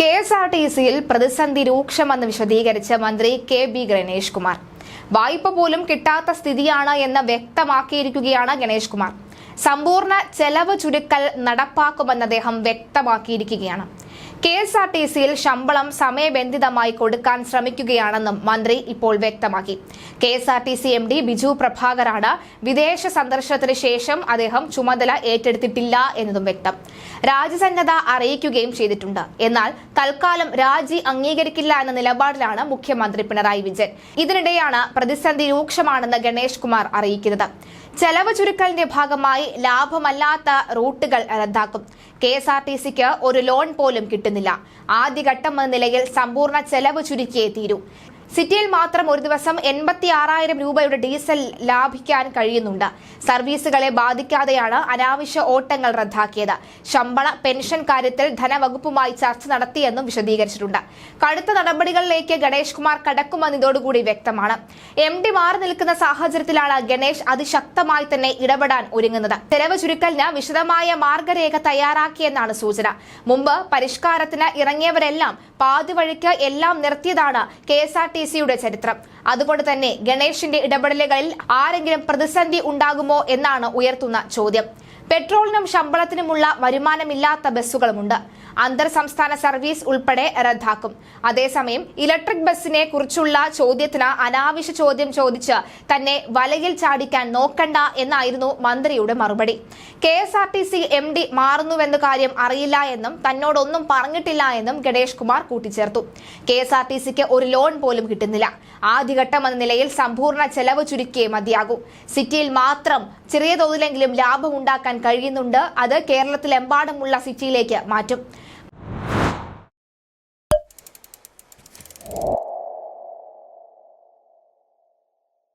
K S R T സിയിൽ പ്രതിസന്ധി രൂക്ഷമെന്ന് വിശദീകരിച്ച മന്ത്രി കെ ബി ഗണേഷ് കുമാർ. വായ്പ പോലും കിട്ടാത്ത സ്ഥിതിയാണ് എന്ന് വ്യക്തമാക്കിയിരിക്കുകയാണ് ഗണേഷ് കുമാർ. സമ്പൂർണ ചെലവ് ചുരുക്കൽ നടപ്പാക്കുമെന്ന് അദ്ദേഹം വ്യക്തമാക്കിയിരിക്കുകയാണ്. കെ എസ് ആർ ടി സിയിൽ ശമ്പളം സമയബന്ധിതമായി കൊടുക്കാൻ ശ്രമിക്കുകയാണെന്നും മന്ത്രി ഇപ്പോൾ വ്യക്തമാക്കി. K S R T C M D Biju പ്രഭാകറാണ് വിദേശ സന്ദർശനത്തിന് ശേഷം അദ്ദേഹം ചുമതല ഏറ്റെടുത്തിട്ടില്ല എന്നതും വ്യക്തം. രാജ്യസന്നദ്ധ അറിയിക്കുകയും ചെയ്തിട്ടുണ്ട്. എന്നാൽ തൽക്കാലം രാജി അംഗീകരിക്കില്ല എന്ന നിലപാടിലാണ് മുഖ്യമന്ത്രി പിണറായി വിജയൻ. ഇതിനിടെയാണ് പ്രതിസന്ധി രൂക്ഷമാണെന്ന് ഗണേഷ് കുമാർ അറിയിക്കുന്നത്. ചെലവ് ചുരുക്കലിന്റെ ഭാഗമായി ലാഭമല്ലാത്ത റൂട്ടുകൾ റദ്ദാക്കും. കെ എസ് ആർ ടി സിക്ക് ഒരു ലോൺ പോലും കിട്ടുന്നില്ല. ആദ്യഘട്ടം എന്ന നിലയിൽ സമ്പൂർണ ചെലവ് ചുരുക്കിയേ തീരൂ. സിറ്റിയിൽ മാത്രം ഒരു ദിവസം എൺപത്തി ആറായിരം രൂപയുടെ ഡീസൽ ലാഭിക്കാൻ കഴിയുന്നുണ്ട്. സർവീസുകളെ ബാധിക്കാതെയാണ് അനാവശ്യ ഓട്ടങ്ങൾ റദ്ദാക്കിയത്. ശമ്പള പെൻഷൻ കാര്യത്തിൽ ധനവകുപ്പുമായി ചർച്ച നടത്തിയെന്നും വിശദീകരിച്ചിട്ടുണ്ട്. കടുത്ത നടപടികളിലേക്ക് ഗണേഷ് കുമാർ കടക്കുമെന്ന് ഇതോടുകൂടി വ്യക്തമാണ്. എം ഡി മാറി നിൽക്കുന്ന സാഹചര്യത്തിലാണ് ഗണേഷ് അതിശക്തമായി തന്നെ ഇടപെടാൻ ഒരുങ്ങുന്നത്. ചെലവ് ചുരുക്കലിന് വിശദമായ മാർഗരേഖ തയ്യാറാക്കിയെന്നാണ് സൂചന. മുമ്പ് പരിഷ്കാരത്തിന് ഇറങ്ങിയവരെല്ലാം പാതിവഴിക്ക് എല്ലാം നിർത്തിയതാണ് കെ എസ് ആർ ടി സിയുടെ ചരിത്രം. അതുകൊണ്ട് തന്നെ ഗണേഷിന്റെ ഇടപെടലുകളിൽ ആരെങ്കിലും പ്രതിസന്ധി ഉണ്ടാകുമോ എന്നാണ് ഉയർത്തുന്ന ചോദ്യം. പെട്രോളിനും ശമ്പളത്തിനുമുള്ള വരുമാനമില്ലാത്ത ബസ്സുകളുമുണ്ട്. അന്തർ സംസ്ഥാന സർവീസ് ഉൾപ്പെടെ റദ്ദാക്കും. അതേസമയം ഇലക്ട്രിക് ബസ്സിനെ കുറിച്ചുള്ള ചോദ്യത്തിന് അനാവശ്യ ചോദ്യം ചോദിച്ച് തന്നെ വലയിൽ ചാടിക്കാൻ നോക്കണ്ട എന്നായിരുന്നു മന്ത്രിയുടെ മറുപടി. K S R T C M D മാറുന്നുവെന്ന കാര്യം അറിയില്ല എന്നും തന്നോടൊന്നും പറഞ്ഞിട്ടില്ല എന്നും ഗണേഷ് കുമാർ കൂട്ടിച്ചേർത്തു. കെ എസ് ആർ ടി സിക്ക് ഒരു ലോൺ പോലും കിട്ടുന്നില്ല. ആദ്യഘട്ടം എന്ന നിലയിൽ സമ്പൂർണ ചെലവ് ചുരുക്കിയേ മതിയാകൂ. സിറ്റിയിൽ മാത്രം ചെറിയ തോതിലെങ്കിലും ലാഭം ഉണ്ടാക്കാൻ കഴിയുന്നുണ്ട്. അത് കേരളത്തിലെമ്പാടുമുള്ള സിറ്റിയിലേക്ക് മാറ്റും.